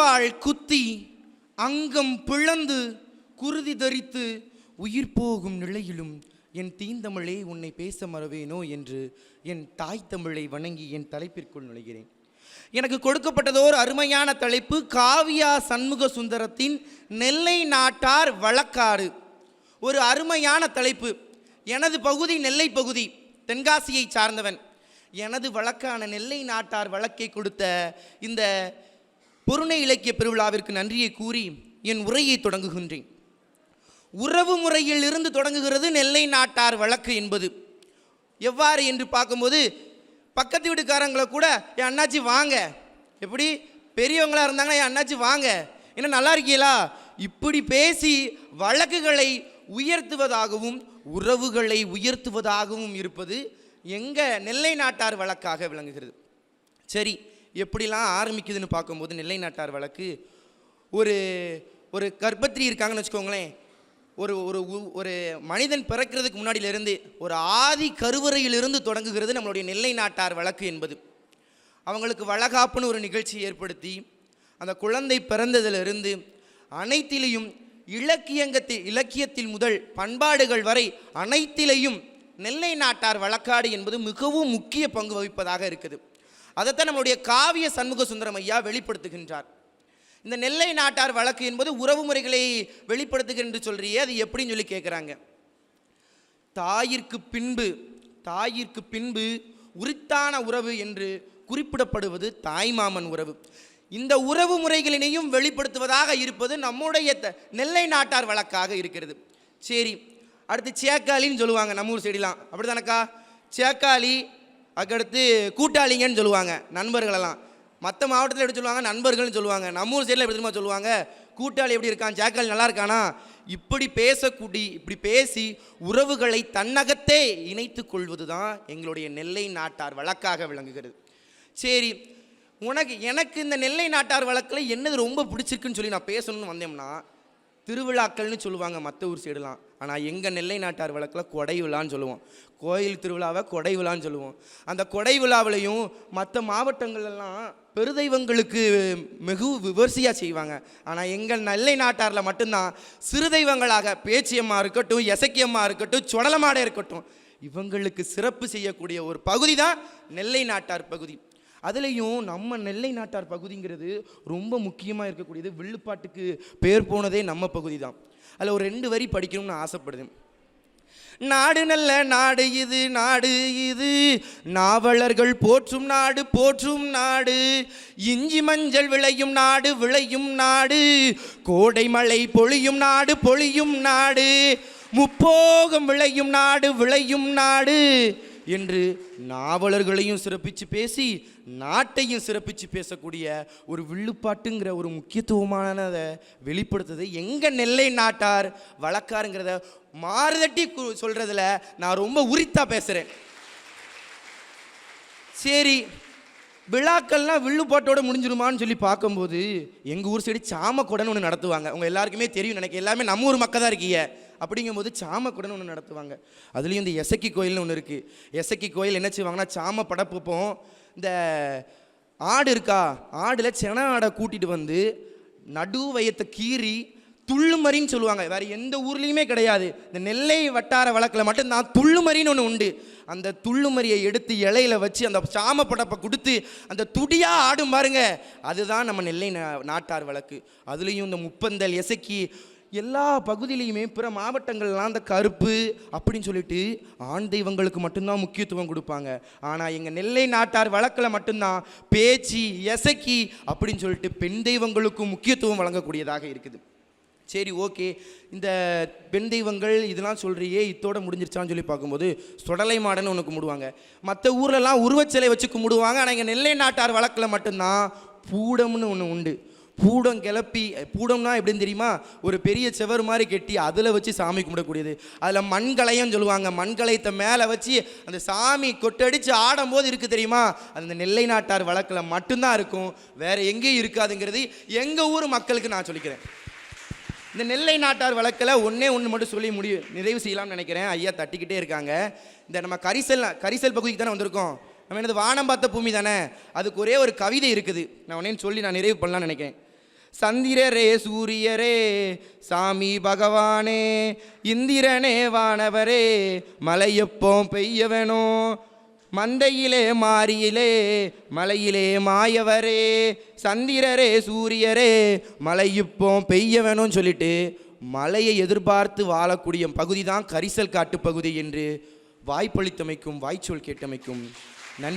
அரிவாள் குத்தி அங்கம் பிளந்து குருதி தரித்து உயிர் போகும் நிலையிலும் என் தீந்தமிழே உன்னை பேச மறவேனோ என்று என் தாய் தமிழை வணங்கி என் தலைப்பிற்குள் நுழைகிறேன். எனக்கு கொடுக்கப்பட்டதோர் அருமையான தலைப்பு காவியா சண்முக சுந்தரத்தின் நெல்லை நாட்டார் வழக்காறு. ஒரு அருமையான தலைப்பு. எனது பகுதி நெல்லை பகுதி தென்காசியை சார்ந்தவன். எனது வழக்கான நெல்லை நாட்டார் வழக்கை கொடுத்த இந்த பொருணை இலக்கிய பெருவிழாவிற்கு நன்றியை கூறி என் உரையை தொடங்குகின்றேன். உறவு முறையில் இருந்து தொடங்குகிறது நெல்லை நாட்டார் வழக்கு என்பது. எவ்வாறு என்று பார்க்கும்போது பக்கத்து வீட்டுக்காரங்களை கூட என் அண்ணாச்சி வாங்க. எப்படி? பெரியவங்களாக இருந்தாங்கன்னா என் அண்ணாச்சி வாங்க. என்ன நல்லா இருக்கீங்களா? இப்படி பேசி வழக்குகளை உயர்த்துவதாகவும் உறவுகளை உயர்த்துவதாகவும் இருப்பது எங்கள் நெல்லை நாட்டார் வழக்காக விளங்குகிறது. சரி எப்படிலாம் ஆரம்பிக்குதுன்னு பார்க்கும்போது நெல்லை நாட்டார் வழக்கு ஒரு ஒரு கர்ப்பத்திரி இருக்காங்கன்னு வச்சுக்கோங்களேன் ஒரு ஒரு ஒரு மனிதன் பிறக்கிறதுக்கு முன்னாடியிலிருந்து ஒரு ஆதி கருவறையிலிருந்து தொடங்குகிறது நம்மளுடைய நெல்லை நாட்டார் வழக்கு என்பது. அவங்களுக்கு வளகாப்புன்னு ஒரு நிகழ்ச்சி ஏற்படுத்தி அந்த குழந்தை பிறந்ததிலிருந்து அனைத்திலையும் இலக்கியங்கத்தில் இலக்கியத்தில் முதல் பண்பாடுகள் வரை அனைத்திலையும் நெல்லை நாட்டார் வழக்காடு என்பது மிகவும் முக்கிய பங்கு வகிப்பதாக இருக்குது. அதைத்தான் நம்மளுடைய காவிய சண்முக சுந்தரம் ஐயா வெளிப்படுத்துகின்றார். இந்த நெல்லை நாட்டார் வழக்கு என்பது உறவு முறைகளை வெளிப்படுத்துகின்ற சொல்றியே அது எப்படின்னு சொல்லி கேட்குறாங்க தாயிற்கு பின்பு தாயிற்கு பின்பு உரித்தான உறவு என்று குறிப்பிடப்படுவது தாய்மாமன் உறவு. இந்த உறவு முறைகளினையும் வெளிப்படுத்துவதாக இருப்பது நம்முடைய த- நெல்லை நாட்டார் வழக்காக இருக்கிறது. சரி அடுத்து சேக்காளின்னு சொல்லுவாங்க நம்ம ஊர் சைடுலாம். அப்படி தானக்கா சேக்காளி அதுக்கடுத்து கூட்டாளிங்கன்னு சொல்லுவாங்க நண்பர்களெல்லாம். மற்ற மாவட்டத்தில் எப்படி சொல்லுவாங்க? நண்பர்கள்னு சொல்லுவாங்க. நம்ம ஊர் சைடில் எப்படி தெரியுமா சொல்லுவாங்க? கூட்டாளி எப்படி இருக்கான்? சேக்காளி நல்லா இருக்கானா? இப்படி பேசக்கூடி இப்படி பேசி உறவுகளை தன்னகத்தே இணைத்து கொள்வது தான் எங்களுடைய நெல்லை நாட்டார் வழக்காக விளங்குகிறது. சரி உனக்கு எனக்கு இந்த நெல்லை நாட்டார் வழக்கில் என்னது ரொம்ப பிடிச்சிருக்குன்னு சொல்லி நான் பேசணும்னு வந்தோம்னா திருவிழாக்கள்னு சொல்லுவாங்க மற்ற ஊர் சைடுலாம். ஆனால் எங்கள் நெல்லை நாட்டார் வழக்கில் கொடை விழான்னு சொல்லுவோம். கோயில் திருவிழாவை கொடை விழான்னு சொல்லுவோம். அந்த கொடை விழாவிலையும் மற்ற மாவட்டங்கள்லாம் பெருதெய்வங்களுக்கு மிகு விமர்சையாக செய்வாங்க. ஆனால் எங்கள் நெல்லை நாட்டாரில் மட்டும்தான். சிறு தெய்வங்களாக பேச்சியம்மா இருக்கட்டும் எசக்கியம்மா இருக்கட்டும் சுடலமாட இருக்கட்டும். இவங்களுக்கு சிறப்பு செய்யக்கூடிய ஒரு பகுதி தான் நெல்லை நாட்டார் பகுதி. அதுலேயும் நம்ம நெல்லை நாட்டார் பகுதிங்கிறது ரொம்ப முக்கியமாக இருக்கக்கூடியது. வில்லுப்பாட்டுக்கு பேர் போனதே நம்ம பகுதி தான் அதில் ஒரு ரெண்டு வரி படிக்கணும்னு ஆசைப்படுது. நாடு நல்ல நாடு இது நாடு இது. நாவலர்கள் போற்றும் நாடு போற்றும் நாடு. இஞ்சி மஞ்சள் விளையும் நாடு விளையும் நாடு. கோடை மழை பொழியும் நாடு பொழியும் நாடு. முப்போகம் விளையும் நாடு விளையும் நாடு. என்று நாவலர்களையும் சிறப்பித்து பேசி நாட்டையும் சிறப்பித்து பேசக்கூடிய ஒரு வில்லுப்பாட்டுங்கிற ஒரு முக்கியத்துவமானதை வெளிப்படுத்துது. எங்கள் நெல்லை நாட்டார் வழக்காருங்கிறத மாறுதட்டி கு- நான் ரொம்ப உரித்தா பேசுகிறேன் சரி விழாக்கள்லாம் வில்லுப்பாட்டோட முடிஞ்சிருமான்னு சொல்லி பார்க்கும்போது எங்கள் ஊர் சைடு சாமக்கூடன்னு ஒன்று நடத்துவாங்க. உங்கள் எல்லாருக்குமே தெரியும் நினைக்க எல்லாமே நம்ம ஊர் மக்கள் தான் இருக்கீங்க. அப்படிங்கும்போது சாமக்குடன்னு ஒன்று நடத்துவாங்க. அதுலேயும் இந்த எசக்கி கோயில்னு ஒன்று இருக்குது எசக்கி கோயில் என்ன செய்வாங்கன்னா சாம படப்புப்போம். இந்த ஆடு இருக்கா? ஆடில் சென ஆடை கூட்டிகிட்டு வந்து நடு வயத்தை கீறி துள்ளுமறின்னு சொல்லுவாங்க. வேற எந்த ஊர்லேயுமே கிடையாது. இந்த நெல்லை வட்டார வழக்கில் மட்டும்தான் துள்ளுமறின்னு ஒன்று உண்டு. அந்த துள்ளுமறியை எடுத்து இலையில வச்சு அந்த சாம படப்பை கொடுத்து அந்த துடியாக ஆடும் பாருங்க. அதுதான் நம்ம நெல்லை நா- நாட்டார் வழக்கு. அதுலேயும் இந்த முப்பந்தல் எசக்கி எல்லா பகுதியிலையுமே பிற மாவட்டங்கள்லாம் அந்த கருப்பு அப்படின்னு சொல்லிட்டு ஆண் தெய்வங்களுக்கு மட்டும்தான் முக்கியத்துவம் கொடுப்பாங்க. ஆனால் எங்கள் நெல்லை நாட்டார் வழக்கில் மட்டும்தான் பேச்சு எசக்கி அப்படின்னு சொல்லிட்டு பெண் தெய்வங்களுக்கும் முக்கியத்துவம் வழங்கக்கூடியதாக இருக்குது. சரி ஓகே. இந்த பெண் தெய்வங்கள் இதெல்லாம் சொல்கிறியே இத்தோட முடிஞ்சிருச்சான்னு சொல்லி பார்க்கும்போது சொடலை மாடன்னு ஒன்று கும்பிடுவாங்க. மற்ற ஊர்லலாம் உருவச்சிலை வச்சு கும்பிடுவாங்க. ஆனால் இங்கே நெல்லை நாட்டார் வழக்கில் மட்டும்தான் பூடம்னு ஒன்று உண்டு. பூடம் கிளப்பி பூடம்னா எப்படின்னு தெரியுமா? ஒரு பெரிய செவர் மாதிரி கெட்டி அதில் வச்சு சாமி கும்பிடக்கூடியது. அதில் மண்கலையும் சொல்லுவாங்க. மண்கலையத்தை மேலே வச்சு அந்த சாமி கொட்டடிச்சு ஆடும்போது இருக்குது தெரியுமா? அந்த நெல்லை நாட்டார் வழக்கில் மட்டும்தான் இருக்கும். வேறு எங்கேயும் இருக்காதுங்கிறது எங்கள் ஊர் மக்களுக்கு நான் சொல்லிக்கிறேன். இந்த நெல்லை நாட்டார் வழக்கில் ஒன்றே ஒன்று மட்டும் சொல்லி முடிவு நிறைவு செய்யலாம்னு நினைக்கிறேன். ஐயா தட்டிக்கிட்டே இருக்காங்க. இந்த நம்ம கரிசல் கரிசல் பகுதிக்கு தானே வந்திருக்கோம். நம்ம என்னது வானம் பார்த்த பூமி தானே? அதுக்கு ஒரே ஒரு கவிதை இருக்குது. நான் உடனே சொல்லி நான் நிறைவு பண்ணலாம்னு நினைக்கிறேன். சந்திரரே சூரியரே சாமி பகவானே இந்திரனே வானவரே மலையப்போ பெய்ய மந்தையிலே மாரியிலே மலையிலே மாயவரே சந்திரரே சூரியரே மலையுப்போ பெய்ய வேணும்னு சொல்லிட்டு மலையை எதிர்பார்த்து வாழக்கூடிய பகுதி தான் கரிசல் காட்டு பகுதி என்று வாய்ப்பளித்தமைக்கும் வாய்ச்சொல் கேட்டமைக்கும் நன்றி.